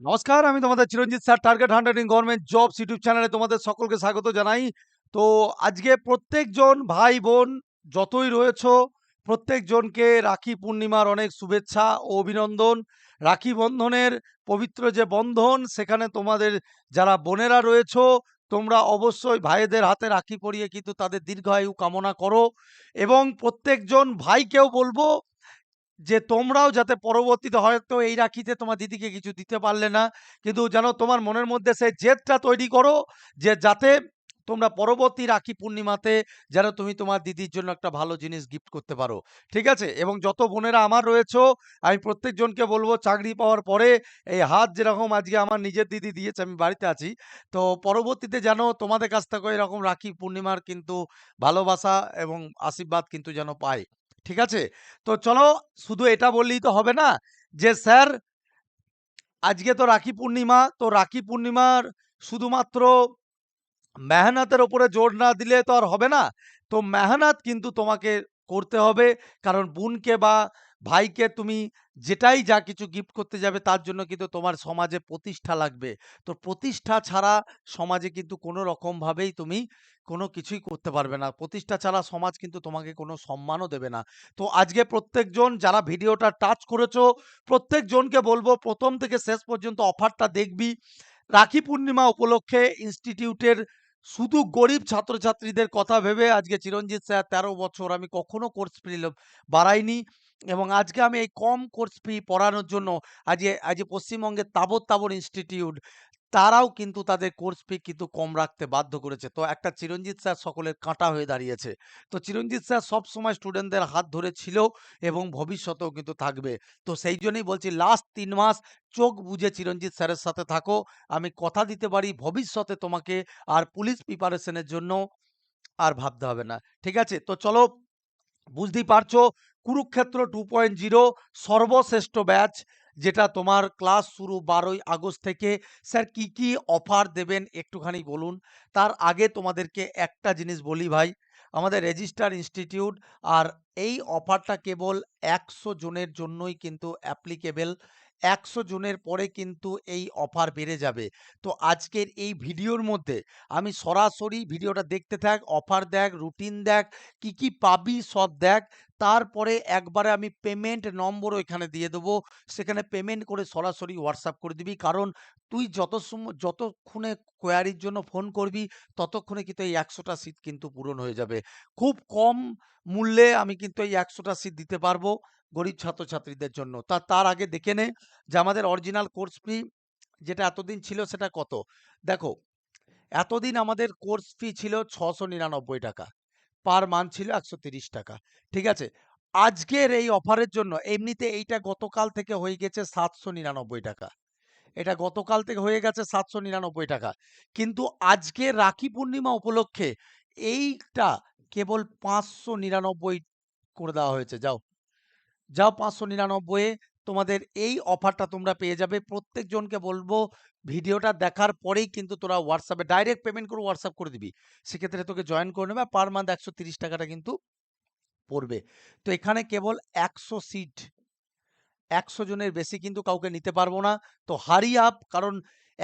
নমস্কার, আমি তোমাদের Chiranjit sir, target hundred in government jobs YouTube চ্যানেলে তোমাদের সকলকে স্বাগত জানাই। তো আজকে প্রত্যেকজন ভাই বোন যতই রয়েছো, প্রত্যেকজনকে রাখি পূর্ণিমার অনেক শুভেচ্ছা ও অভিনন্দন। রাখি বন্ধনের পবিত্র যে বন্ধন, সেখানে তোমাদের যারা বোনেরা রয়েছো, তোমরা অবশ্যই ভাইদের হাতে রাখি পরিয়ে কিন্তু তাদের দীর্ঘায়ু কামনা করো। এবং প্রত্যেকজন ভাইকেও বলব যে তোমরাও যাতে পরবর্তীতে হয়তো এই রাখিতে তোমার দিদিকে কিছু দিতে পারলে না। কিন্তু যেন তোমার মনের মধ্যে সেই জেদটা তৈরি করো যে যাতে তোমরা পরবর্তী রাখি পূর্ণিমাতে যেন তুমি তোমার দিদির জন্য একটা ভালো জিনিস গিফট করতে পারো। ঠিক আছে? এবং যত বোনেরা আমার রয়েছো, আমি প্রত্যেকজনকে বলব চাকরি পাওয়ার পরে এই হাত যেরকম আজকে আমার নিজের দিদি দিয়েছে, আমি বাড়িতে আছি, তো পরবর্তীতে যেন তোমাদের কাছ থেকে এরকম রাখি পূর্ণিমার কিন্তু ভালোবাসা এবং আশীর্বাদ কিন্তু যেন পায়। ঠিক আছে? তো চলো, শুধু এটা বললেই তো হবে না যে, স্যার, আজকে তো রাখি পূর্ণিমা, তো রাখি পূর্ণিমার শুধুমাত্র মেহনতের ওপরে জোর না দিলে তো আর হবে না। তো মেহনত কিন্তু তোমাকে করতে হবে, কারণ বোনকে বা ভাইকে তুমি যেটাই যা কিছু গিফট করতে যাবে, তার জন্য কিন্তু তোমার সমাজে প্রতিষ্ঠা লাগবে। তো প্রতিষ্ঠা ছাড়া সমাজে কিন্তু কোনো রকম ভাবেই তুমি কোনো কিছুই করতে পারবে না। প্রতিষ্ঠা ছাড়া সমাজ কিন্তু তোমাকে কোনো সম্মানও দেবে না। তো আজকে প্রত্যেকজন যারা ভিডিওটা টাচ করেছ, প্রত্যেকজনকে বলব প্রথম থেকে শেষ পর্যন্ত অফারটা দেখবি। রাখি পূর্ণিমা উপলক্ষে ইনস্টিটিউটের শুধু গরিব ছাত্রছাত্রীদের কথা ভেবে আজকে চিরঞ্জিত স্যার তেরো বছর আমি কখনো কোর্স ফি বাড়াইনি এবং আজকে আমি এই কম কোর্স ফি পড়ানোর জন্য আজকে আজকে পশ্চিমবঙ্গের তাবর তাবর ইনস্টিটিউট তারাও কিন্তু তাদের কোর্স ফি কিন্তু কম রাখতে বাধ্য করেছে। তো একটা চিরঞ্জিত স্যার সকলের কাঁটা হয়ে দাঁড়িয়েছে। তো চিরঞ্জিত স্যার সবসময় স্টুডেন্টদের হাত ধরে ছিল এবং ভবিষ্যতেও কিন্তু থাকবে। তো সেই জন্যই বলছি লাস্ট তিন মাস চোখ বুঝে চিরঞ্জিত স্যারের সাথে থাকো। আমি কথা দিতে পারি, ভবিষ্যতে তোমাকে আর পুলিশ প্রিপারেশনের জন্য আর ভাবতে হবে না। ঠিক আছে? তো চলো, বুঝতেই পারছ, কুরুক্ষেত্র টু পয়েন্ট জিরো সর্বশ্রেষ্ঠ ব্যাচ যেটা তোমার ক্লাস শুরু বারোই আগস্ট থেকে, স্যার কি কি অফার দেবেন একটুখানি বলুন? তার আগে তোমাদেরকে একটা জিনিস বলি ভাই, আমাদের রেজিস্টার ইনস্টিটিউট আর এই অফারটা কেবল একশো জনের জন্যই কিন্তু অ্যাপ্লিকেবল একশো জনের পরে কিন্তু এই অফার বেড়ে যাবে। তো আজকের এই ভিডিওর মধ্যে আমি সরাসরি ভিডিওটা দেখতে থাক, অফার দেখ, রুটিন দেখ, কি কি পাবি সব দেখ। তারপরে একবারে আমি পেমেন্ট নম্বরও এখানে দিয়ে দেবো। সেখানে পেমেন্ট করে সরাসরি হোয়াটসঅ্যাপ করে দিবি। কারণ তুই যত সময় যতক্ষণে কোয়ারির জন্য ফোন করবি, ততক্ষণে কিন্তু এই একশোটা সিট কিন্তু পূরণ হয়ে যাবে। খুব কম মূল্যে আমি কিন্তু এই একশোটা সিট দিতে পারব। গরিব ছাত্রছাত্রীদের জন্য। তা, তার আগে দেখে নে যে আমাদের অরিজিনাল কোর্স ফি যেটা এতদিন ছিল সেটা কত? দেখো, এতদিন আমাদের কোর্স ফি ছিল ছশো নিরানব্বই টাকা। পার মান্থ ছিল একশো তিরিশ টাকা। ঠিক আছে? আজকের এই অফারের জন্য এমনিতে এইটা গতকাল থেকে হয়ে গেছে সাতশো নিরানব্বই টাকা। এটা গতকাল থেকে হয়ে গেছে সাতশো নিরানব্বই টাকা। কিন্তু আজকে রাখি পূর্ণিমা উপলক্ষে এইটা কেবল পাঁচশো নিরানব্বই করে দেওয়া হয়েছে। যাও যাও পাঁচশো নিরানব্বই তোমাদের এই অফারটা তোমরা পেয়ে যাবে। প্রত্যেকজনকে বলব ভিডিওটা দেখার পরেই কিন্তু তোরা হোয়াটসঅ্যাপে ডাইরেক্ট পেমেন্ট করে হোয়াটসঅ্যাপ করে দিবি। সেক্ষেত্রে তোকে জয়েন করে নেবে পার মান্থ একশো টাকাটা কিন্তু পড়বে। তো এখানে কেবল একশো সিট একশো জনের বেশি কিন্তু কাউকে নিতে পারব না। তো হারি আপ কারণ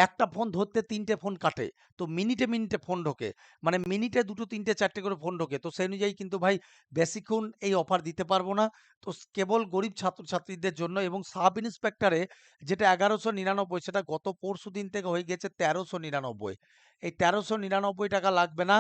একটা ফোন ধরতে তিনটে ফোন কাটে। তো মিনিটে মিনিটে ফোন ঢোকে। মানে মিনিটে দুটো, তিনটে, চারটে করে ফোন ঢোকে। তো সেই অনুযায়ী কিন্তু ভাই বেশিক্ষণ এই অফার দিতে পারব না। তো কেবল গরিব ছাত্রছাত্রীদের জন্য এবং সাব ইন্সপেক্টরে যেটা এগারোশো নিরানব্বই, সেটা গত পরশু দিন থেকে হয়ে গেছে তেরোশো নিরানব্বই। এই তেরোশো নিরানব্বই টাকা লাগবে না।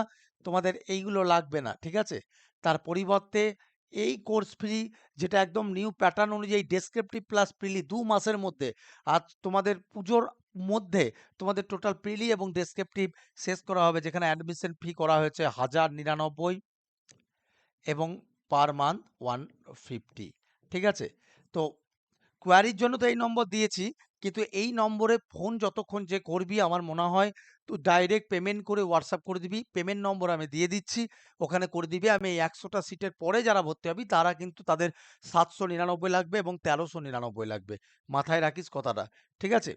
তোমাদের এইগুলো লাগবে না, ঠিক আছে? তার পরিবর্তে এই কোর্স ফ্রি যেটা একদম নিউ প্যাটার্ন অনুযায়ী ডেসক্রিপটিভ প্লাস প্রিলি দু মাসের মধ্যে। আর তোমাদের পুজোর মধ্যে তোমাদের টোটাল প্রিলি এবং ডেসক্রিপটিভ শেষ করা হবে, যেখানে অ্যাডমিশন ফি করা হয়েছে হাজার নিরানব্বই এবং পার মান্থ ওয়ান ফিফটি ঠিক আছে? তো কোয়ারির জন্য তো এই নম্বর দিয়েছি। কিন্তু এই নম্বরে ফোন যতক্ষণ যে করবি আমার মনে হয় তুই ডাইরেক্ট পেমেন্ট করে হোয়াটসঅ্যাপ করে দিবি। পেমেন্ট নম্বর আমি দিয়ে দিচ্ছি। ওখানে করে দিবি। আমি এই একশোটা সিটের পরে যারা ভর্তি হবি তারা কিন্তু তাদের সাতশো নিরানব্বই লাগবে এবং তেরোশো নিরানব্বই লাগবে। মাথায় রাখিস কথাটা। ঠিক আছে?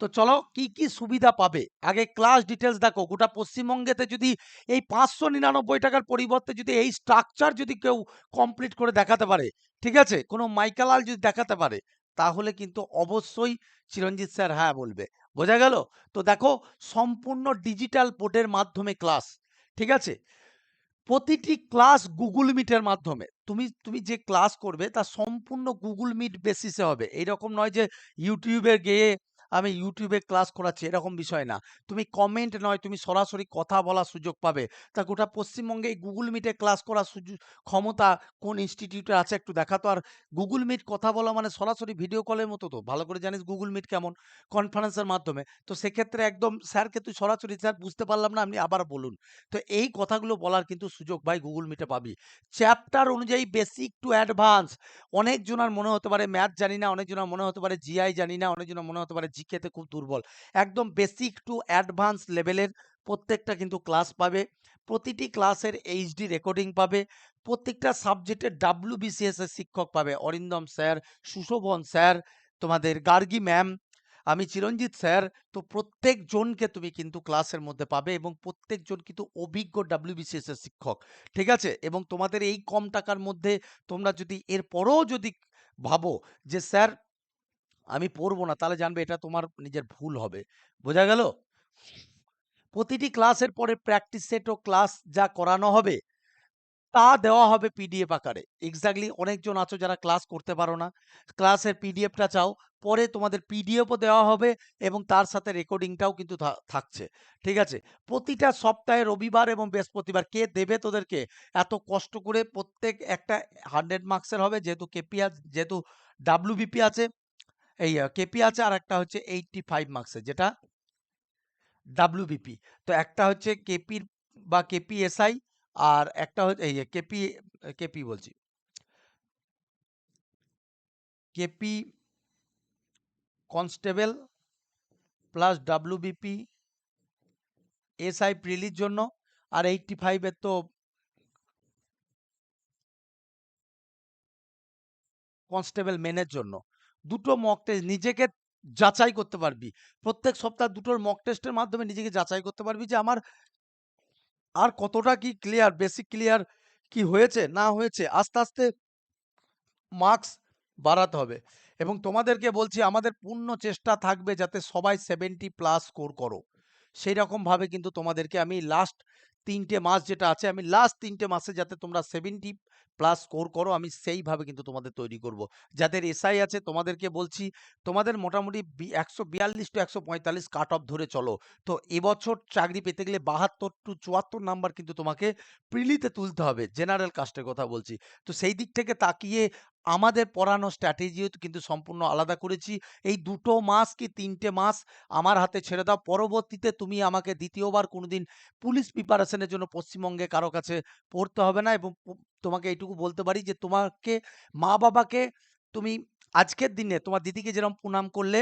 তো চলো কি কি সুবিধা পাবে? আগে ক্লাস ডিটেলস দেখো। গোটা পশ্চিমবঙ্গেতে যদি এই পাঁচশো নিরানব্বই টাকার পরিবর্তে যদি এই স্ট্রাকচার যদি কেউ কমপ্লিট করে দেখাতে পারে, ঠিক আছে? কোনো মাইকালাল যদি দেখাতে পারে তাহলে কিন্তু অবশ্যই চিরঞ্জিত স্যার হ্যাঁ বলবে। বোঝা গেল? তো দেখো, সম্পূর্ণ ডিজিটাল পোর্টের মাধ্যমে ক্লাস ঠিক আছে? প্রতিটি ক্লাস গুগল মিটের মাধ্যমে। তুমি তুমি যে ক্লাস করবে তা সম্পূর্ণ গুগল মিট বেসিসে হবে। এইরকম নয় যে ইউটিউবে গিয়ে আমি ইউটিউবে ক্লাস করাচ্ছি, এরকম বিষয় না। তুমি কমেন্ট নয়, তুমি সরাসরি কথা বলার সুযোগ পাবে। তা গোটা পশ্চিমবঙ্গে এই গুগল মিটে ক্লাস করার সুযোগ, ক্ষমতা কোন ইনস্টিটিউটে আছে একটু দেখাতো। আর গুগল মিট কথা বলা মানে সরাসরি ভিডিও কলের মতো তো। ভালো করে জানিস গুগল মিট কেমন? কনফারেন্সের মাধ্যমে। তো সেক্ষেত্রে একদম, স্যারকে তুই সরাসরি, স্যার বুঝতে পারলাম না, আপনি আবার বলুন। তো এই কথাগুলো বলার কিন্তু সুযোগ ভাই গুগল মিটে পাবি। চ্যাপ্টার অনুযায়ী বেসিক টু অ্যাডভান্স অনেকজনের মনে হতে পারে ম্যাথ জানি না, অনেকজনের মনে হতে পারে জিআই জানি না, অনেকজনের মনে হতে পারে জিকেতে খুব দুর্বল। একদম বেসিক টু অ্যাডভান্স লেভেলের প্রত্যেকটা কিন্তু ক্লাস পাবে। প্রতিটি ক্লাসের এইচডি রেকর্ডিং পাবে। প্রত্যেকটা সাবজেক্টের ডাব্লিউ বিসিএস এর শিক্ষক পাবে। অরিন্দম স্যার সুশোভন স্যার তোমাদের গার্গী ম্যাম আমি চিরঞ্জিত স্যার তো প্রত্যেকজনকে তুমি কিন্তু ক্লাসের মধ্যে পাবে এবং প্রত্যেকজন কিন্তু অভিজ্ঞ ডাব্লিউবিসিএস এর শিক্ষক। ঠিক আছে? এবং তোমাদের এই কম টাকার মধ্যে তোমরা যদি এর পরেও যদি ভাবো যে স্যার আমি পড়ব না, তাহলে জানবে এটা তোমার নিজের ভুল হবে। বোঝা গেল? প্রতিটি ক্লাসের পরে প্র্যাকটিস সেট ও ক্লাস যা করানো হবে, তা দেওয়া হবে পিডিএফ আকারে। এক্স্যাক্টলি অনেকজন আছো যারা ক্লাস করতে পারো না। ক্লাসের পিডিএফটা চাও, পরে তোমাদের পিডিএফও দেওয়া হবে এবং তার সাথে রেকর্ডিংটাও কিন্তু থাকছে। ঠিক আছে? প্রতিটা সপ্তাহে রবিবার এবং বৃহস্পতিবার কে দেবে তোদেরকে? এত কষ্ট করে প্রত্যেক একটা হান্ড্রেড মার্কসের হবে, যেহেতু কেপি যেহেতু ডাব্লিউবিপি আছে এই কেপি আছে আর একটা হচ্ছে এইটটি ফাইভ মার্কসের যেটা ডাব্লিউবিপি তো একটা হচ্ছে কেপির বা কেপি এসআই আর একটা হচ্ছে, এই কেপি কেপি বলছি। KP constable plus WBP SI প্রিলির জন্য আর এইটটি ফাইভের তো কনস্টেবল মেনের জন্য। দুটো মক টেস্ট নিজেকে যাচাই করতে পারবি। প্রত্যেক সপ্তাহ দুটোর মক টেস্টের মাধ্যমে নিজেকে যাচাই করতে পারবি যে আমার আর কতটা কি ক্লিয়ার বেসিক ক্লিয়ার কি হয়েছে, না হয়েছে, আস্তে আস্তে মার্কস বাড়াতে হবে। এবং তোমাদেরকে বলছি, আমাদের পূর্ণ চেষ্টা থাকবে যাতে সবাই সেভেন্টি প্লাস স্কোর করো। সেই রকম ভাবে কিন্তু তোমাদেরকে আমি লাস্ট তিনটে মাস যেটা আছে, আমি লাস্ট তিনটে মাসে যাতে তোমরা সেভেন্টি প্লাস স্কোর করো, আমি সেইভাবে কিন্তু তোমাদের তৈরি করব। যাদের এসআই আছে, তোমাদেরকে বলছি, তোমাদের মোটামুটি একশো বিয়াল্লিশ টু একশো পঁয়তাল্লিশ কাট অফ ধরে চলো। তো এবছর চাকরি পেতে গেলে বাহাত্তর টু চুয়াত্তর নাম্বার কিন্তু তোমাকে প্রিলিতে তুলতে হবে জেনারেল কাস্টের কথা বলছি। তো সেই দিক থেকে তাকিয়ে আমাদের পড়ানো স্ট্র্যাটেজিও কিন্তু সম্পূর্ণ আলাদা করেছি। এই দুটো মাস কি তিনটে মাস আমার হাতে ছেড়ে দাও। পরবর্তীতে তুমি আমাকে দ্বিতীয়বার কোনোদিন পুলিশ প্রিপারেশনের জন্য পশ্চিমবঙ্গে কারও কাছে পড়তে হবে না এবং তোমাকে এইটুকু বলতে পারি যে তোমাকে মা বাবাকে তুমি আজকের দিনে তোমার দিদিকে যেরকম প্রণাম করলে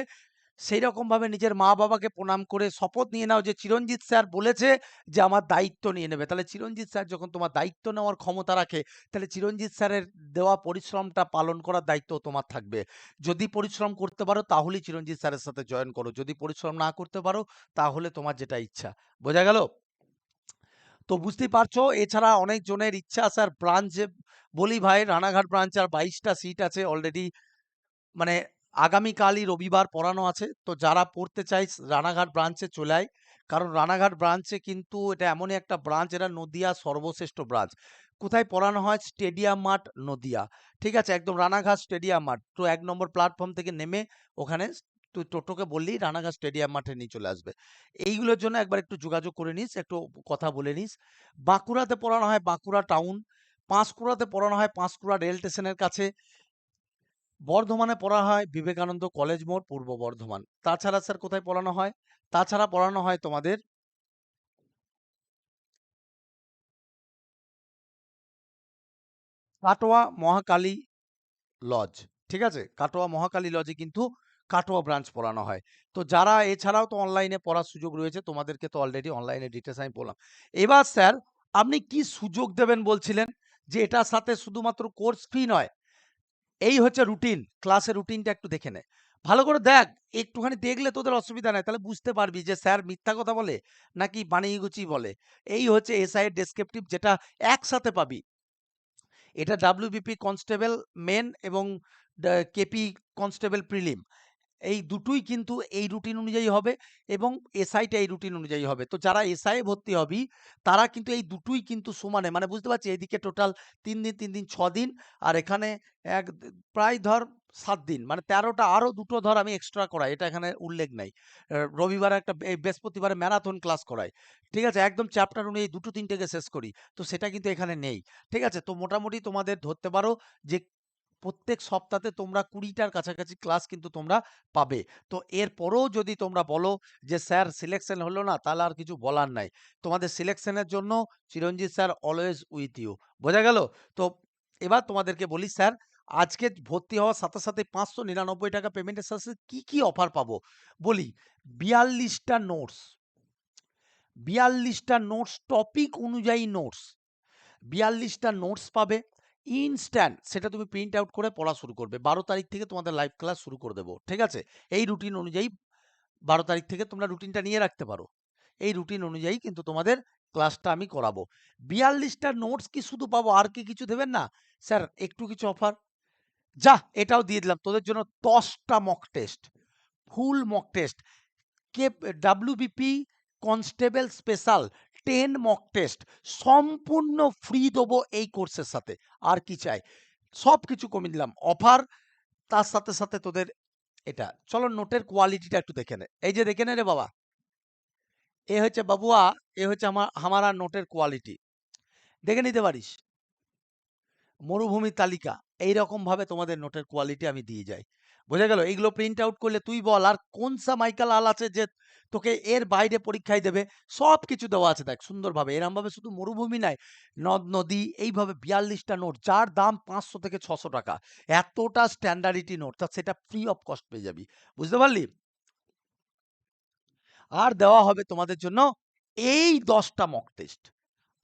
সেই রকম ভাবে নিজের মা বাবাকে প্রণাম করে শপথ নিয়ে নাও যে, চিরঞ্জিত স্যার বলেছে যে, আমার দায়িত্ব নিয়ে নেবে। তাহলে চিরঞ্জিত স্যার যখন তোমার দায়িত্ব নেওয়ার ক্ষমতা রাখে, তাহলে চিরঞ্জিত স্যারের দেওয়া পরিশ্রমটা পালন করার দায়িত্ব তোমার থাকবে। যদি পরিশ্রম করতে পারো, তাহলেই চিরঞ্জিত স্যারের সাথে জয়েন করো। যদি পরিশ্রম না করতে পারো, তাহলে তোমার যেটা ইচ্ছা। বোঝা গেল? তো বুঝতেই পারছ, এছাড়া অনেক জনের ইচ্ছা আছে। আর ব্রাঞ্চে বলি ভাই, রানাঘাট ব্রাঞ্চে আর বাইশটা সিট আছে অলরেডি মানে আগামীকালই রবিবার পড়ানো আছে। তো যারা পড়তে চাই রানাঘাট ব্রাঞ্চে চলে আয়। কারণ রানাঘাট ব্রাঞ্চে কিন্তু এটা এমনই একটা ব্রাঞ্চ এটা নদিয়া সর্বশ্রেষ্ঠ ব্রাঞ্চ কোথায় পড়ানো হয়? স্টেডিয়াম মাঠ, নদিয়া। ঠিক আছে? একদম রানাঘাট স্টেডিয়াম মাঠ। তো এক নম্বর প্ল্যাটফর্ম থেকে নেমে ওখানে তুই টোটোকে বললি রানাঘাট স্টেডিয়াম মাঠে নিয়ে চলে আসবে। এইগুলোর জন্য একবার একটু যোগাযোগ করে নিস, একটু কথা বলে নিস। বাঁকুড়াতে পড়ানো হয় বাঁকুড়া টাউন পাঁশকুড়াতে পড়ানো হয় পাঁশকুড়া রেল স্টেশনের কাছে। বর্ধমানে পড়া হয় বিবেকানন্দ কলেজ মোড়, পূর্ব বর্ধমান। তাছাড়া স্যার কোথায় পড়ানো হয়? তাছাড়া পড়ানো হয় তোমাদের? কাটোয়া মহাকালী লজ, ঠিক আছে? কাটোয়া মহাকালী লজে কিন্তু কাটোয়া ব্রাঞ্চ পড়ানো হয়। তো যারা এছাড়াও তো অনলাইনে পড়ার সুযোগ রয়েছে, তোমাদেরকে তো অলরেডি অনলাইনে ডিটেলস আমি বললাম। এবার স্যার, আপনি কি সুযোগ দেবেন বলছিলেন যে এটার সাথে শুধুমাত্র কোর্স ফি নয় এই হচ্ছে রুটিন ক্লাসের রুটিনটা একটু দেখে নে। ভালো করে দেখ, একটুখানি দেখলে তোদের অসুবিধা নাই, তাহলে বুঝতে পারবি যে স্যার মিথ্যা কথা বলে নাকি বানিয়ে গুছিয়ে বলে। এই হচ্ছে এসআই এর ডেসক্রিপটিভ যেটা একসাথে পাবি। এটা ডাব্লিউবিপি কনস্টেবল মেন এবং কেপি কনস্টেবল প্রিলিম এই দুটোই কিন্তু এই রুটিন অনুযায়ী হবে এবং এসআইটা এই রুটিন অনুযায়ী হবে। তো যারা এসআই ভর্তি হবি, তারা কিন্তু এই দুটোই কিন্তু সমানে মানে বুঝতে পারছি? এদিকে টোটাল তিন দিন তিন দিন, ছ দিন আর এখানে এক প্রায় ধর সাত দিন মানে তেরোটা আরও দুটো ধর আমি এক্সট্রা করাই, এটা এখানে উল্লেখ নাই। রবিবারে একটা বৃহস্পতিবারে ম্যারাথন ক্লাস করাই। ঠিক আছে? একদম চ্যাপ্টার অনুযায়ী দুটো তিনটেকে শেষ করি। তো সেটা কিন্তু এখানে নেই। ঠিক আছে? তো মোটামুটি তোমাদের ধরতে পারো যে প্রত্যেক সপ্তাহে তোমরা কুড়িটার কাছাকাছি ক্লাস কিন্তু তোমরা পাবে। তো এরপরেও যদি তোমরা বলো যে, স্যার সিলেকশন হলো না, তাহলে আর কিছু বলার নাই। তোমাদের সিলেকশনের জন্য Chiranjit sir always with you বোঝা গেল? তো এবার তোমাদেরকে বলি, স্যার, আজকে ভর্তি হওয়ার সাথে সাথে পাঁচশো নিরানব্বই টাকা পেমেন্টের সাথে কি কি অফার পাবো? বলি, বিয়াল্লিশটা নোটস বিয়াল্লিশটা নোটস টপিক অনুযায়ী নোটস বিয়াল্লিশটা নোটস পাবে। ইনস্ট্যান্ট সেটা তুমি প্রিন্ট আউট করে পড়া শুরু করবে। বারো তারিখ থেকে তোমাদের লাইভ ক্লাস শুরু করে দেবো, ঠিক আছে? এই রুটিন অনুযায়ী বারো তারিখ থেকে তোমরা রুটিনটা নিয়ে রাখতে পারো। এই রুটিন অনুযায়ী কিন্তু তোমাদের ক্লাসটা আমি করাবো। বিয়াল্লিশটা নোটস কি শুধু পাবো? আর কি কিছু দেবেন না? স্যার, একটু কিছু অফার যা, এটাও দিয়ে দিলাম। তোদের জন্য দশটা mock test full mock test কে WBP constable special ten mock test সম্পূর্ণ ফ্রি দেবো এই কোর্সের সাথে। আর কি চাই? সব কিছু কমিয়ে দিলাম। অফার তার সাথে সাথে তোদের এটা। চলো নোটের কোয়ালিটিটা একটু দেখে নে। এই যে দেখে নে রে বাবা। এ হচ্ছে বাবুয়া, এ হচ্ছে আমার আমার নোটের কোয়ালিটি দেখে নিতে পারিস? মরুভূমি তালিকা এই ভাবে তোমাদের নোটের কোয়ালিটি আমি দিয়ে যাই। বোঝা গেল? এইগুলো প্রিন্ট আউট করলে তুই বল আর কোন সা মাইকেল আল আছে যে তোকে এর বাইরে পরীক্ষায় দেবে? সব কিছু দেওয়া আছে দেখ সুন্দরভাবে। এরম ভাবে শুধু মরুভূমি নাই, নদ, নদী, এইভাবে বিয়াল্লিশটা নোট, যার দাম পাঁচশো থেকে ছশো টাকা। এতটা স্ট্যান্ডার্ডিটি নোট, তা সেটা ফ্রি অফ কস্ট পেয়ে যাবি। বুঝতে পারলি? আর দেওয়া হবে তোমাদের জন্য এই দশটা মক টেস্ট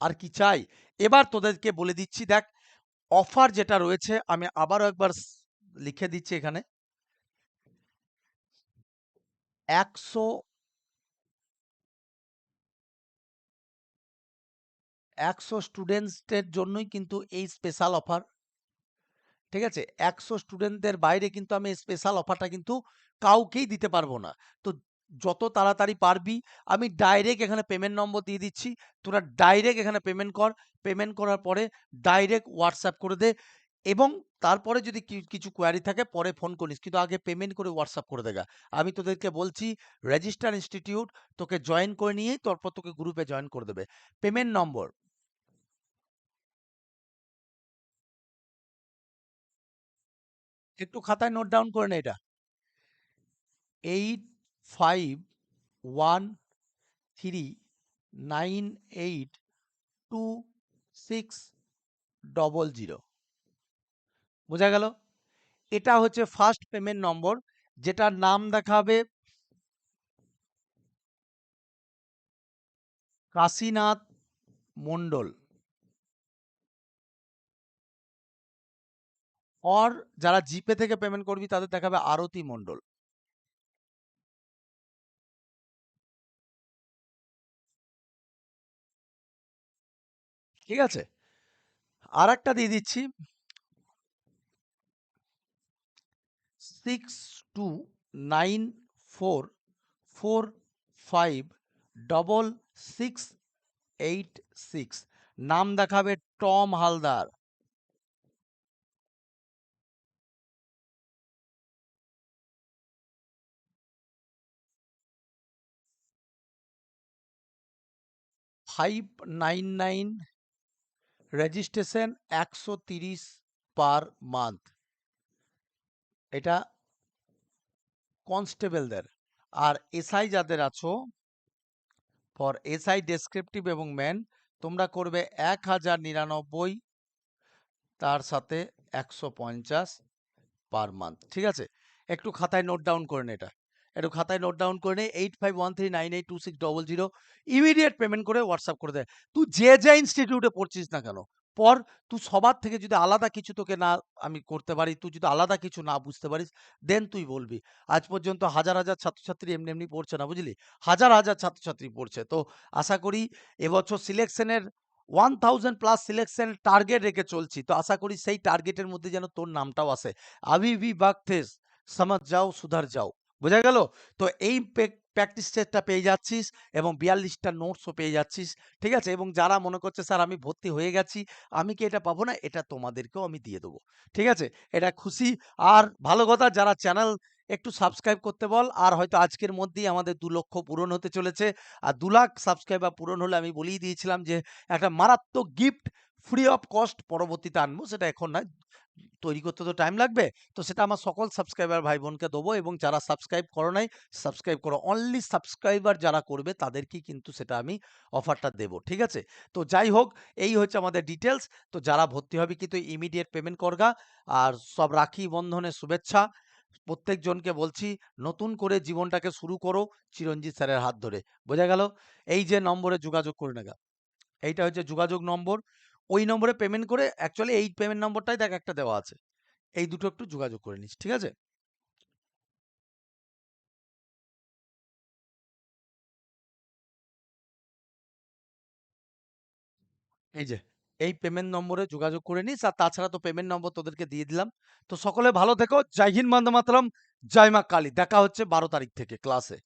আর কি চাই? এবার তোদেরকে বলে দিচ্ছি দেখ অফার যেটা রয়েছে, আমি আবারও একবার লিখে দিচ্ছি এখানে। একশো একশো স্টুডেন্টসদের জন্যই কিন্তু এই স্পেশাল অফার। ঠিক আছে? একশো স্টুডেন্টদের বাইরে কিন্তু আমি স্পেশাল অফারটা কিন্তু কাউকেই দিতে পারব না। তো যত তাড়াতাড়ি পারবি, আমি ডাইরেক্ট এখানে পেমেন্ট নম্বর দিয়ে দিচ্ছি। তোরা ডাইরেক্ট এখানে পেমেন্ট কর। পেমেন্ট করার পরে ডাইরেক্ট হোয়াটসঅ্যাপ করে দে এবং তারপরে যদি কিছু কোয়ারি থাকে, পরে ফোন করিস। কিন্তু আগে পেমেন্ট করে হোয়াটসঅ্যাপ করে দেগা আমি তোদেরকে বলছি রেজিস্টার ইনস্টিটিউট তোকে জয়েন করে নিয়েই তারপর তোকে গ্রুপে জয়েন করে দেবে। পেমেন্ট নম্বর একটু খাতায় নোট ডাউন করে নে এটা। Eight five one three nine eight two six double zero বোঝা গেল? এটা হচ্ছে ফার্স্ট পেমেন্ট নম্বর যেটার নাম দেখাবে কাশীনাথ মণ্ডল। অর যারা জিপে থেকে পেমেন্ট করবি, তাদের দেখাবে আরতি মণ্ডল। ঠিক আছে? আর একটা দিয়ে দিচ্ছি। Six two nine four four five double six eight six নাম দেখাবে Tom Haldar. Five nine nine registration একশো তিরিশ পার মান্থ এটা কনস্টেবলদের আর এসআই যাদের আছো ফর এসআই ডেসক্রিপটিভ এবং ম্যান তোমরা করবে এক হাজার নিরানব্বই, তার সাথে একশো পঞ্চাশ পার মান্থ ঠিক আছে? একটু খাতায় নোট ডাউন করে নে এটা। একটু খাতায় নোট ডাউন করে নে eight five one three nine eight two six double zero immediate payment করে হোয়াটসঅ্যাপ করে দেয় তুই যে যে ইনস্টিটিউটে পড়ছিস না কেন, পর তুই সবার থেকে যদি আলাদা কিছু তোকে না আমি করতে পারি, তুই যদি আলাদা কিছু না বুঝতে পারিস দেন তুই বলবি, আজ পর্যন্ত হাজার হাজার ছাত্রছাত্রী এমনি এমনি পড়ছে না, বুঝলি? হাজার হাজার ছাত্রছাত্রী পড়ছে। তো আশা করি এবছর সিলেকশনের one thousand plus selection target রেখে চলছি। তো আশা করি সেই টার্গেটের মধ্যে যেন তোর নামটাও আসে। আবি বি বাগথেস, সমাজ যাও, সুধার যাও। বোঝা গেল? তো এই প্র্যাকটিস সেটটা পেয়ে যাচ্ছিস এবং বিয়াল্লিশটা নোটসও পেয়ে যাচ্ছিস। ঠিক আছে? এবং যারা মনে করছে স্যার আমি ভর্তি হয়ে গেছি, আমি কি এটা পাবো না? এটা তোমাদেরকেও আমি দিয়ে দেবো। ঠিক আছে? এটা খুশি আর ভালো কথা যারা চ্যানেল একটু সাবস্ক্রাইব করতে বল। আর হয়তো আজকের মধ্যেই আমাদের দু লক্ষ পূরণ হতে চলেছে। আর দু লাখ সাবস্ক্রাইবার পূরণ হলে আমি বলেই দিয়েছিলাম যে একটা মারাত্মক গিফট ফ্রি অফ কস্ট পরবর্তীতে আনব। সেটা এখন নয়। তৈরি করতে তো টাইম লাগবে। তো সেটা আমার সকল সাবস্ক্রাইবার ভাই-বোনকে দেবো এবং যারা সাবস্ক্রাইব করো নাই, সাবস্ক্রাইব করো। অনলি সাবস্ক্রাইবার যারা করবে তাদেরকেই কিন্তু সেটা আমি অফারটা দেবো। ঠিক আছে? তো যাই হোক এই হচ্ছে আমাদের ডিটেলস তো যারা ভর্তি হবে কিন্তু ইমিডিয়েট পেমেন্ট করগা। আর সব রাখি বন্ধনের শুভেচ্ছা। প্রত্যেকজনকে বলছি নতুন করে জীবনটাকে শুরু করো চিরঞ্জিত স্যারের হাত ধরে। বোঝা গেল? এই যে নম্বরে যোগাযোগ করে নেগা। এইটা হচ্ছে যোগাযোগ নম্বর। ওই নম্বরে পেমেন্ট করে অ্যাকচুয়ালি এই পেমেন্ট নম্বরটাই দেখ একটা দেওয়া আছে। এই দুটো একটু যোগাযোগ করে নিস। ঠিক আছে? এই যে এই পেমেন্ট নম্বরে যোগাযোগ করে নিস। আর তাছাড়া তো পেমেন্ট নম্বর তোদেরকে দিয়ে দিলাম। তো সকলে ভালো থেকো। জয় হিন্দ, মাতরম, জয় মা কালী। দেখা হচ্ছে ১২ তারিখ থেকে ক্লাসে।